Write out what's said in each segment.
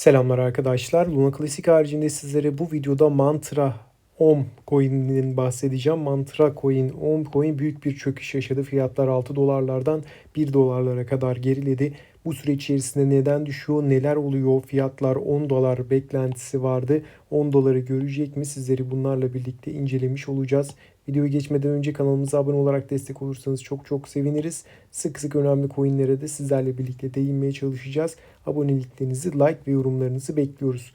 Selamlar arkadaşlar. Luna Classic haricinde sizlere bu videoda Mantra Om coin'inin bahsedeceğim. Mantra coin, Om coin büyük bir çöküş yaşadı. Fiyatlar 6 dolarlardan 1 dolarlara kadar geriledi. Bu süre içerisinde neden düşüyor, neler oluyor? Fiyatlar 10 dolar beklentisi vardı. 10 doları görecek mi? Sizleri bunlarla birlikte incelemiş olacağız. Videoya geçmeden önce kanalımıza abone olarak destek olursanız çok çok seviniriz. Sık sık önemli coinlere de sizlerle birlikte değinmeye çalışacağız. Aboneliklerinizi, like ve yorumlarınızı bekliyoruz.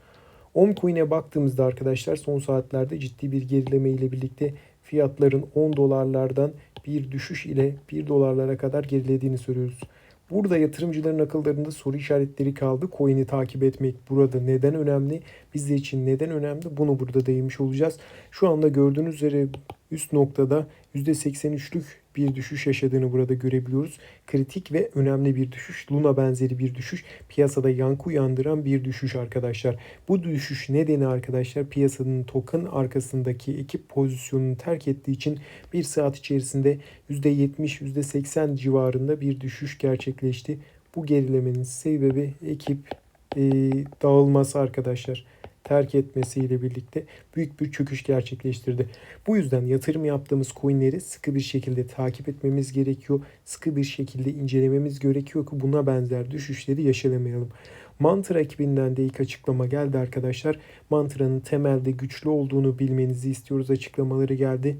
Omcoin'e baktığımızda arkadaşlar son saatlerde ciddi bir gerileme ile birlikte fiyatların 10 dolarlardan bir düşüş ile 1 dolarlara kadar gerilediğini söylüyoruz. Burada yatırımcıların akıllarında soru işaretleri kaldı. Coin'i takip etmek burada neden önemli? Bizler için neden önemli? Bunu burada değinmiş olacağız. Şu anda gördüğünüz üzere üst noktada %83'lük bir düşüş yaşadığını burada görebiliyoruz. Kritik ve önemli bir düşüş. Luna benzeri bir düşüş. Piyasada yankı uyandıran bir düşüş arkadaşlar. Bu düşüş nedeni arkadaşlar piyasanın token arkasındaki ekip pozisyonunu terk ettiği için bir saat içerisinde %70 %80 civarında bir düşüş gerçekleşti. Bu gerilemenin sebebi ekip e, dağılması arkadaşlar terk etmesiyle birlikte büyük bir çöküş gerçekleştirdi. Bu yüzden yatırım yaptığımız coinleri sıkı bir şekilde takip etmemiz gerekiyor. Sıkı bir şekilde incelememiz gerekiyor ki buna benzer düşüşleri yaşayamayalım. Mantra ekibinden de ilk açıklama geldi arkadaşlar. Mantra'nın temelde güçlü olduğunu bilmenizi istiyoruz açıklamaları geldi.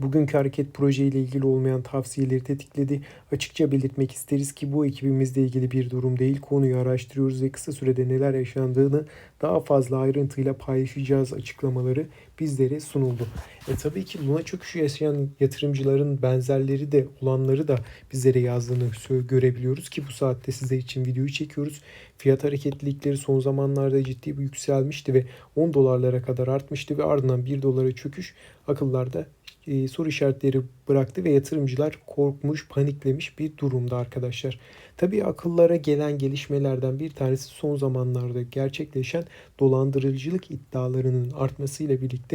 Bugünkü hareket proje ile ilgili olmayan tavsiyeleri tetikledi. Açıkça belirtmek isteriz ki bu ekibimizle ilgili bir durum değil. Konuyu araştırıyoruz ve kısa sürede neler yaşandığını daha fazla ayrıntıyla paylaşacağız açıklamaları bizlere sunuldu. E tabii ki Luna çöküşü yaşayan yatırımcıların benzerleri de olanları da bizlere yazdığını görebiliyoruz ki bu saatte size için videoyu çekiyoruz. Fiyat hareketlilikleri son zamanlarda ciddi bir yükselmişti ve 10 dolarlara kadar artmıştı ve ardından 1 dolara çöküş akıllarda e, soru işaretleri bıraktı ve yatırımcılar korkmuş, paniklemiş bir durumda arkadaşlar. Tabii akıllara gelen gelişmelerden bir tanesi son zamanlarda gerçekleşen dolandırıcılık iddialarının artmasıyla birlikte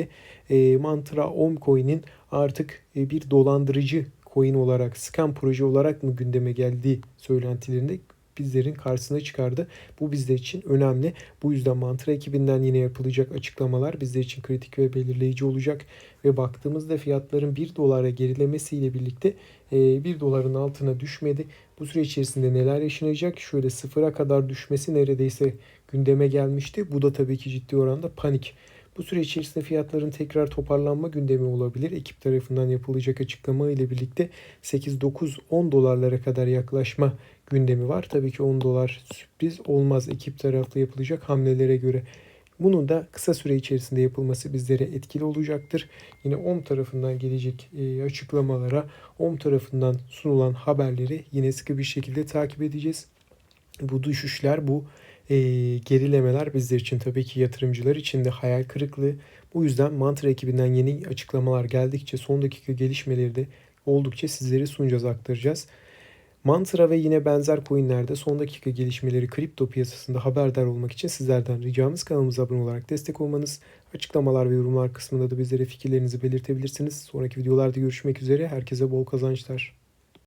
e, Mantra Omcoin'in artık e, bir dolandırıcı coin olarak, scam proje olarak mı gündeme geldiği söylentilerinde bizlerin karşısına çıkardı. Bu bizler için önemli. Bu yüzden Mantra ekibinden yine yapılacak açıklamalar bizler için kritik ve belirleyici olacak. Ve baktığımızda fiyatların 1 dolara gerilemesiyle birlikte 1 doların altına düşmedi. Bu süre içerisinde neler yaşanacak? Şöyle sıfıra kadar düşmesi neredeyse gündeme gelmişti. Bu da tabii ki ciddi oranda panik. Bu süre içerisinde fiyatların tekrar toparlanma gündemi olabilir. Ekip tarafından yapılacak açıklama ile birlikte 8, 9, 10 dolarlara kadar yaklaşma gündemi var. Tabii ki 10 dolar sürpriz olmaz ekip taraflı yapılacak hamlelere göre. Bunun da kısa süre içerisinde yapılması bizlere etkili olacaktır. Yine OM tarafından gelecek e, açıklamalara, OM tarafından sunulan haberleri yine sıkı bir şekilde takip edeceğiz. Bu düşüşler, bu e, gerilemeler bizler için tabii ki yatırımcılar için de hayal kırıklığı. Bu yüzden Mantra ekibinden yeni açıklamalar geldikçe son dakika gelişmeleri de oldukça sizlere sunacağız, aktaracağız. Mantra ve yine benzer coinlerde son dakika gelişmeleri kripto piyasasında haberdar olmak için sizlerden ricamız kanalımıza abone olarak destek olmanız. Açıklamalar ve yorumlar kısmında da bizlere fikirlerinizi belirtebilirsiniz. Sonraki videolarda görüşmek üzere. Herkese bol kazançlar.